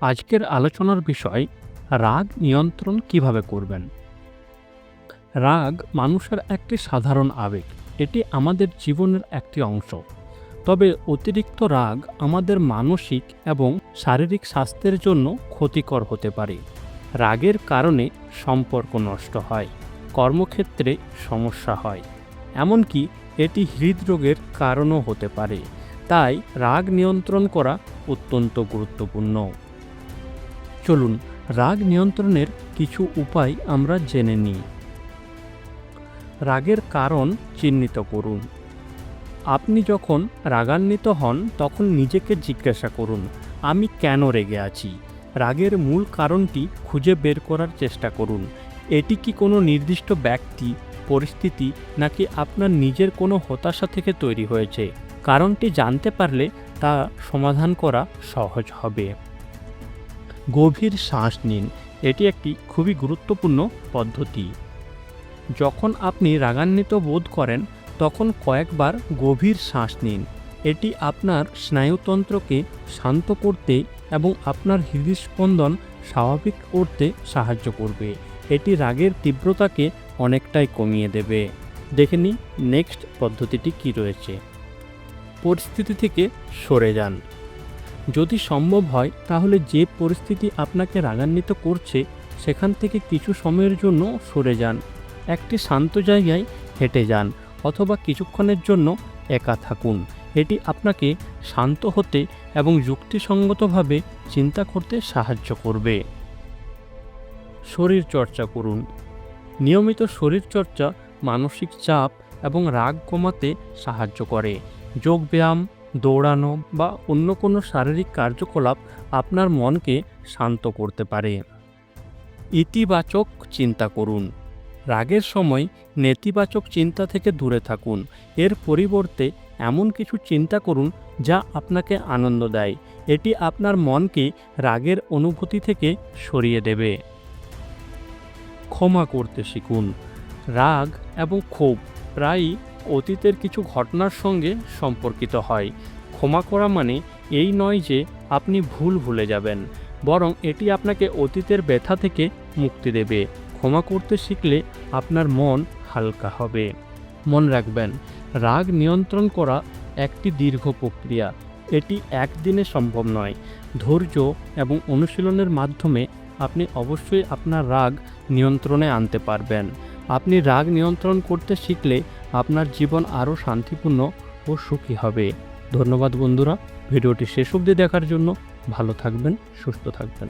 আজকের আলোচনার বিষয়, রাগ নিয়ন্ত্রণ কীভাবে করবেন? রাগ মানুষের একটি সাধারণ আবেগ, এটি আমাদের জীবনের একটি অংশ। তবে অতিরিক্ত রাগ আমাদের মানসিক এবং শারীরিক স্বাস্থ্যের জন্য ক্ষতিকর হতে পারে। রাগের কারণে সম্পর্ক নষ্ট হয়, কর্মক্ষেত্রে সমস্যা হয়, এমনকি এটি হৃদরোগের কারণও হতে পারে। তাই রাগ নিয়ন্ত্রণ করা অত্যন্ত গুরুত্বপূর্ণ। চলুন, রাগ নিয়ন্ত্রণের কিছু উপায় আমরা জেনে নিই। রাগের কারণ চিহ্নিত করুন। আপনি যখন রাগান্বিত হন, তখন নিজেকে জিজ্ঞাসা করুন, আমি কেন রেগে আছি? রাগের মূল কারণটি খুঁজে বের করার চেষ্টা করুন। এটি কি কোনো নির্দিষ্ট ব্যক্তি, পরিস্থিতি, নাকি আপনার নিজের কোনো হতাশা থেকে তৈরি হয়েছে? কারণটি জানতে পারলে তা সমাধান করা সহজ হবে। গভীর শ্বাস নিন। এটি একটি খুবই গুরুত্বপূর্ণ পদ্ধতি। যখন আপনি রাগান্বিত বোধ করেন, তখন কয়েকবার গভীর শ্বাস নিন। এটি আপনার স্নায়ুতন্ত্রকে শান্ত করতে এবং আপনার হৃদস্পন্দন স্বাভাবিক করতে সাহায্য করবে। এটি রাগের তীব্রতাকে অনেকটাই কমিয়ে দেবে। দেখে নিই নেক্সট পদ্ধতিটি কি রয়েছে। পরিস্থিতি থেকে সরে যান। যদি সম্ভব হয়, তাহলে যে পরিস্থিতি আপনাকে রাগান্বিত করছে, সেখান থেকে কিছু সময়ের জন্য সরে যান। একটি শান্ত জায়গায় হেঁটে যান, অথবা কিছুক্ষণের জন্য একা থাকুন। এটি আপনাকে শান্ত হতে এবং যুক্তিসঙ্গতভাবে চিন্তা করতে সাহায্য করবে। শরীর চর্চা করুন। নিয়মিত শরীরচর্চা মানসিক চাপ এবং রাগ কমাতে সাহায্য করে। যোগব্যায়াম দৌড়ানো বা অন্য কোনো শারীরিক কার্যকলাপ আপনার মনকে শান্ত করতে পারে। ইতিবাচক চিন্তা করুন। রাগের সময় নেতিবাচক চিন্তা থেকে দূরে থাকুন। এর পরিবর্তে এমন কিছু চিন্তা করুন যা আপনাকে আনন্দ দেয়। এটি আপনার মনকে রাগের অনুভূতি থেকে সরিয়ে দেবে। ক্ষমা করতে শিখুন। রাগ এবং ক্ষোভ প্রায়ই অতীতের কিছু ঘটনার সঙ্গে সম্পর্কিত হয়। ক্ষমা করা মানে এই নয় যে আপনি ভুল ভুলে যাবেন, বরং এটি আপনাকে অতীতের ব্যথা থেকে মুক্তি দেবে। ক্ষমা করতে শিখলে আপনার মন হালকা হবে। মনে রাখবেন, রাগ নিয়ন্ত্রণ করা একটি দীর্ঘ প্রক্রিয়া। এটি একদিনে সম্ভব নয়। ধৈর্য এবং অনুশীলনের মাধ্যমে আপনি অবশ্যই আপনার রাগ নিয়ন্ত্রণে আনতে পারবেন। আপনি রাগ নিয়ন্ত্রণ করতে শিখলে আপনার জীবন আরও শান্তিপূর্ণ ও সুখী হবে। ধন্যবাদ বন্ধুরা, ভিডিওটি শেষ অবধি দেখার জন্য ভালো থাকবেন, সুস্থ থাকবেন।